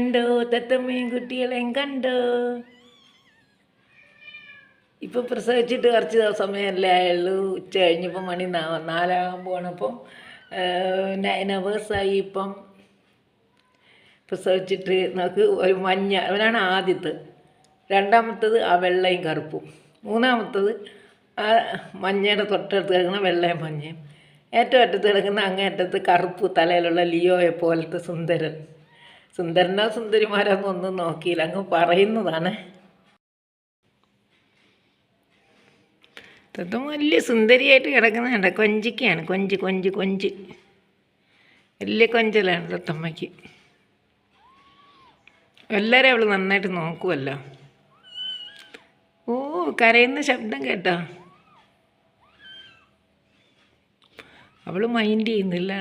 കണ്ടോ തത്തമ്മയും കുട്ടികളെയും കണ്ടോ. ഇപ്പൊ പ്രസവിച്ചിട്ട് കുറച്ച് സമയമല്ലേ ആയുള്ളൂ. ഉച്ച കഴിഞ്ഞപ്പോൾ മണി നാലാകാൻ പോണപ്പം നയൻ ആയി ഇപ്പം പ്രസവിച്ചിട്ട് നമുക്ക് ഒരു മഞ്ഞ അവനാണ് ആദ്യത്തെ. രണ്ടാമത്തത് ആ വെള്ളയും കറുപ്പും. മൂന്നാമത്തത് ആ മഞ്ഞയുടെ തൊട്ടടുത്ത് കിടക്കുന്ന വെള്ളയും മഞ്ഞയും. ഏറ്റവും അറ്റത്ത് കിടക്കുന്ന അങ്ങേറ്റത്ത് കറുപ്പ് തലയിലുള്ള ലിയോയെ പോലത്തെ സുന്ദരൻ. സുന്ദരനോ സുന്ദരിമാരൊന്നും ഒന്നും നോക്കിയില്ല. അങ്ങ് പറയുന്നതാണ്. തത്വം വലിയ സുന്ദരിയായിട്ട് കിടക്കുന്നുണ്ട് കൊഞ്ചിക്കാണ് കൊഞ്ച് കൊഞ്ച് കൊഞ്ച്. വലിയ കൊഞ്ചലാണ് തത്തമ്മയ്ക്ക്. എല്ലാവരും അവൾ നന്നായിട്ട് നോക്കുമല്ലോ ഓ കരയുന്ന ശബ്ദം കേട്ടോ. അവൾ മൈൻഡ് ചെയ്യുന്നില്ല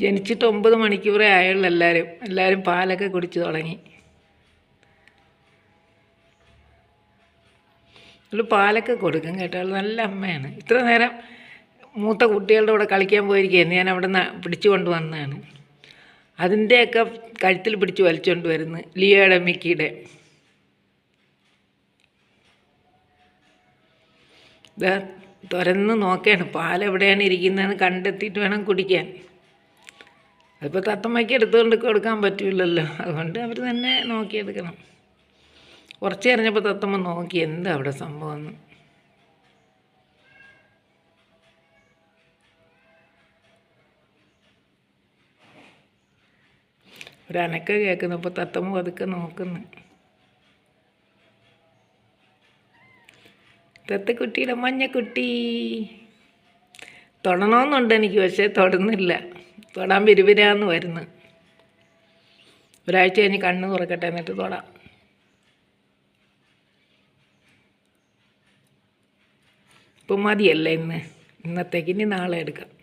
ജനിച്ചിട്ട് ഒമ്പത് മണിക്കൂറേ ആയുള്ളൂ എല്ലാവരും എല്ലാവരും പാലൊക്കെ കുടിച്ചു തുടങ്ങി. അവൾ പാലൊക്കെ കൊടുക്കും കേട്ടോ. നല്ല അമ്മയാണ്. ഇത്ര നേരം മൂത്ത കുട്ടികളുടെ കൂടെ കളിക്കാൻ പോയിരിക്കുകയായിരുന്നു. ഞാൻ അവിടെ നിന്ന് പിടിച്ചു കൊണ്ടുവന്നതാണ്. അതിന്റെയൊക്കെ കഴുത്തിൽ പിടിച്ച് വലിച്ചുകൊണ്ട് വരുന്നു. ലിയോയുടെ മിക്കിയുടെ. ഇതാ തുറന്ന് നോക്കുകയാണ് പാലെവിടെയാണ് ഇരിക്കുന്നതെന്ന് കണ്ടെത്തിയിട്ട് വേണം കുടിക്കാൻ. അതിപ്പോൾ തത്തമ്മയ്ക്ക് എടുത്തുകൊണ്ട് കൊടുക്കാൻ പറ്റില്ലല്ലോ അതുകൊണ്ട് അവർ തന്നെ നോക്കിയെടുക്കണം. കുറച്ച് കഴിഞ്ഞപ്പോൾ തത്തമ്മ നോക്കി എന്താ അവിടെ സംഭവം എന്ന്? ഒരനക്ക കേൾക്കുന്നപ്പോൾ തത്തമ്മ പതുക്കെ നോക്കുന്നു. തത്തക്കുട്ടിയുടെ മഞ്ഞക്കുട്ടി. തൊടണമെന്നുണ്ട് എനിക്ക് പക്ഷേ തൊടുന്നില്ല. തൊടാൻ വിരുവിരാന്ന് വരുന്നു. ഒരാഴ്ച കഴിഞ്ഞ് കണ്ണ് തുറക്കട്ടെ എന്നിട്ട് തൊടാം. ഇപ്പം മതിയല്ലേ ഇന്ന്? ഇന്നത്തേക്ക് ഇനി നാളെ എടുക്കാം.